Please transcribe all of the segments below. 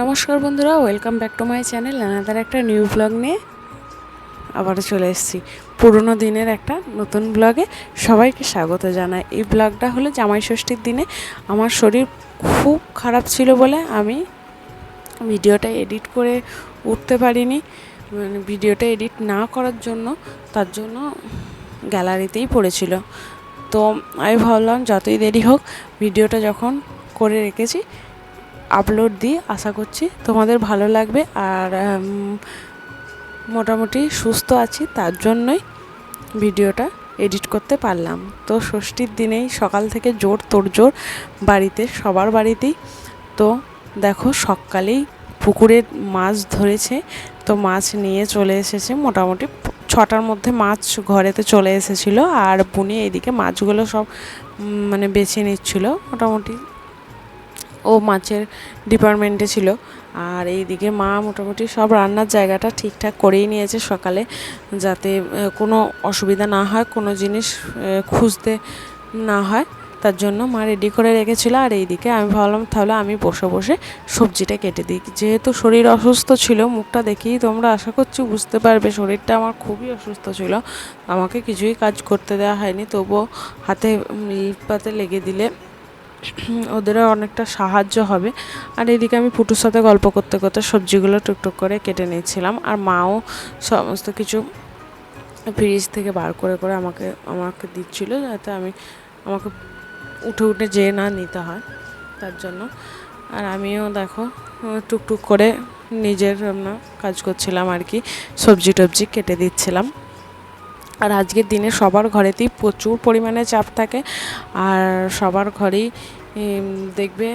নমস্কার বন্ধুরা welcome back to my channel another একটা নিউ ব্লগ নিয়ে আবারও চলে এসেছি। পুরনো দিনের একটা নতুন ব্লগে সবাইকে স্বাগত জানাই। এই ব্লগটা হলো জামাই ষষ্ঠীর দিনে। আমার শরীর খুব খারাপ ছিল বলে আমি ভিডিওটা এডিট করে উঠতে পারিনি। মানে ভিডিওটা এডিট না করার জন্য, তার জন্য গ্যালারিতেই পড়েছিল। তো আমি ভাবলাম, যতই দেরি হোক, ভিডিওটা যখন করে রেখেছি আপলোড দিই, আশা করছি তোমাদের ভালো লাগবে আর মোটামুটি সুস্থ আছি, তার জন্যই ভিডিওটা এডিট করতে পারলাম। তো ষষ্ঠীর দিনেই সকাল থেকে জোর তোড়জোড় বাড়িতে, সবার বাড়িতেই। তো দেখো সকালেই পুকুরে মাছ ধরেছে, তো মাছ নিয়ে চলে এসেছে, মোটামুটি ছটার মধ্যে মাছ ঘরেতে চলে এসেছিল আর বুনি এইদিকে মাছগুলো সব মানে বেছে নিচ্ছিল, মোটামুটি ও মাছের ডিপার্টমেন্টে ছিল। আর এইদিকে মা মোটামুটি সব রান্নার জায়গাটা ঠিকঠাক করেই নিয়েছে সকালে, যাতে কোনো অসুবিধা না হয়, কোনো জিনিস খুঁজতে না হয়। তার জন্য মা রেডি করে রেখেছিল। আর এইদিকে আমি ভাবলাম, তাহলে আমি বসে বসে সবজিটা কেটে দিই। যেহেতু শরীর অসুস্থ ছিল, মুখটা দেখেই তোমরা আশা করছি বুঝতে পারবে, শরীরটা আমার খুবই অসুস্থ ছিল। আমাকে কিছুই কাজ করতে দেওয়া হয়নি, তবুও হাতে পাতে লেগে দিলে ওদেরও অনেকটা সাহায্য হবে। আর এদিকে আমি পুটুর সাথে গল্প করতে করতে সবজিগুলো টুকটুক করে কেটে নিয়েছিলাম। আর মাও সমস্ত কিছু ফ্রিজ থেকে বার করে করে আমাকে আমাকে দিচ্ছিল যাতে আমি, আমাকে উঠে উঠে যেয়ে না নিতে হয় তার জন্য। আর আমিও দেখো, টুকটুক করে নিজের কাজ করছিলাম আর কি, সবজি টবজি কেটে দিচ্ছিলাম। আর আজকের দিনে সবার ঘরেতেই প্রচুর পরিমাণে চাপ থাকে। আর সবার ঘরেই দেখবে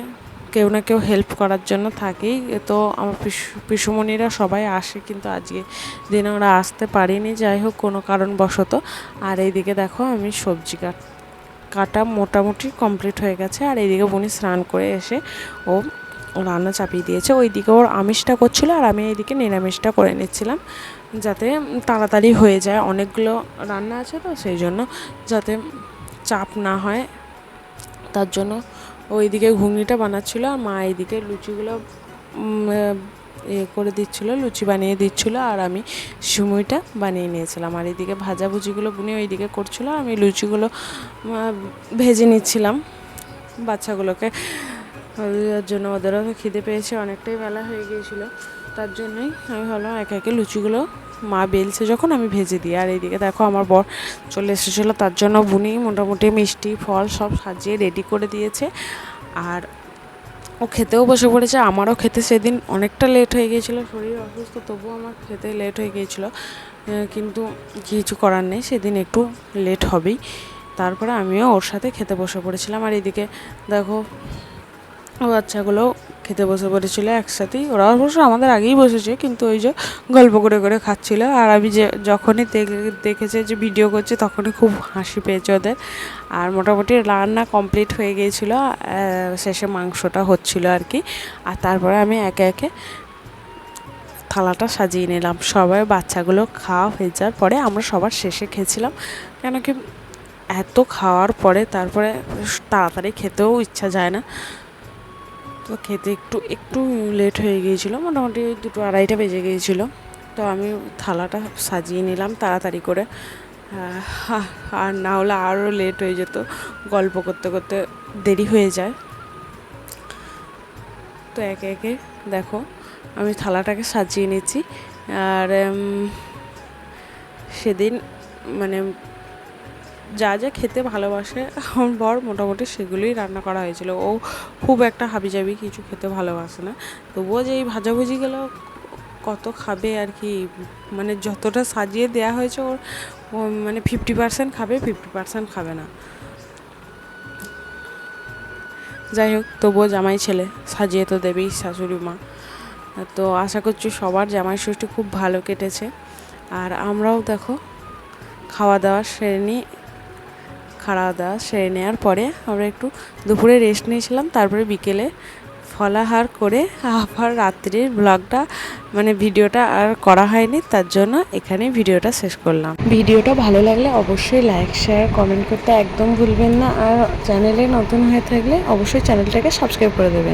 কেউ না কেউ হেল্প করার জন্য থাকেই। তো আমার পিসু, পিসুমণিরা সবাই আসে কিন্তু আজকে দিনে ওরা আসতে পারেনি। যাই হোক, কোনো কারণবশত। আর এইদিকে দেখো আমি সবজি কাট কাটা মোটামুটি কমপ্লিট হয়ে গেছে। আর এইদিকে বুনি স্নান করে এসে ও রান্না চাপিয়ে দিয়েছে। ওই দিকে ওর আমিষটা করছিল আর আমি এইদিকে নিরামিষটা করে নিচ্ছিলাম যাতে তাড়াতাড়ি হয়ে যায়। অনেকগুলো রান্না আছে তো সেই জন্য যাতে চাপ না হয়। তার জন্য ওইদিকে ঘুগনিটা বানাচ্ছিল আর মা এইদিকে লুচিগুলো এ করে দিচ্ছিল, লুচি বানিয়ে দিচ্ছিল আর আমি সিমুইটা বানিয়ে নিয়েছিলাম। আর এইদিকে ভাজাভুজিগুলো বুনে ওইদিকে করছিল। আমি লুচিগুলো ভেজে নিচ্ছিলাম বাচ্চাগুলোকে। ওদের জন্য ওদেরও খিদে পেয়েছে, অনেকটাই বেলা হয়ে গিয়েছিল। তার জন্যই আমি ভাবলাম একে একে লুচিগুলো মা বেলছে যখন আমি ভেজে দিই। আর এইদিকে দেখো আমার বর চলে এসেছিল, তার জন্য বুনি মোটামুটি মিষ্টি, ফল সব সাজিয়ে রেডি করে দিয়েছে। আর ও খেতেও বসে পড়েছে, আমারও খেতে সেদিন অনেকটা লেট হয়ে গিয়েছিল, শরীর অসুস্থ, তবুও আমার খেতে লেট হয়ে গিয়েছিল। কিন্তু কিছু করার নেই, সেদিন একটু লেট হবেই। তারপরে আমিও ওর সাথে খেতে বসে পড়েছিলাম। আর এদিকে দেখো বাচ্চাগুলো খেতে বসে পড়েছিল একসাথেই। ওরা অবশ্য আমাদের আগেই বসেছে, কিন্তু ওই যে গল্প করে করে খাচ্ছিল। আর আমি যে যখনই দেখ- দেখেছে যে ভিডিও করছে, তখনই খুব হাসি পেয়েছে ওদের। আর মোটামুটি রান্না কমপ্লিট হয়ে গিয়েছিল শেষে মাংসটা হচ্ছিল আর কি। আর তারপরে আমি একে একে থালাটা সাজিয়ে নিলাম। সবাই বাচ্চাগুলো খাওয়া হয়ে যাওয়ার পরে আমরা সবার শেষে খেয়েছিলাম। কেন কি এত খাওয়ার পরে তারপরে তাড়াতাড়ি খেতেও ইচ্ছা যায় না। তো খেতে একটু একটু লেট হয়ে গিয়েছিল, মোটামুটি দুটো আড়াইটা বেজে গিয়েছিল। তো আমি থালাটা সাজিয়ে নিলাম তাড়াতাড়ি করে। আর না হলে আরও লেট হয়ে যেত, গল্প করতে করতে দেরি হয়ে যায়। তো একে একে দেখো, আমি থালাটাকে সাজিয়ে নিচ্ছি। আর সেদিন মানে যা যা খেতে ভালোবাসে, আমার বর মোটামুটি সেগুলোই রান্না করা হয়েছিল। ও খুব একটা হাবিজাবি কিছু খেতে ভালোবাসে না। তবুও যে এই ভাজাভুজিগুলো কত খাবে আর কি মানে যতটা সাজিয়ে দেওয়া হয়েছে ওর মানে ফিফটি পার্সেন্ট খাবে ফিফটি পার্সেন্ট খাবে না। যাই হোক, তবুও জামাই ছেলে, সাজিয়ে তো দেবেই শাশুড়ি মা। তো আশা করছি সবার জামাই ষষ্ঠী খুব ভালো কেটেছে। আর আমরাও দেখো, খাওয়া দাওয়া সেরে নিই খাওয়া দাওয়া সেরে নেওয়ার পরে আমরা একটু দুপুরে রেস্ট নিয়েছিলাম। তারপরে বিকেলে ফলাহার করে আবার রাত্রির ব্লগটা মানে ভিডিওটা আর করা হয়নি। তার জন্য এখানে ভিডিওটা শেষ করলাম। ভিডিওটা ভালো লাগলে অবশ্যই লাইক শেয়ার কমেন্ট করতে একদম ভুলবেন না। আর চ্যানেলে নতুন হয়ে থাকলে অবশ্যই চ্যানেলটাকে সাবস্ক্রাইব করে দেবেন।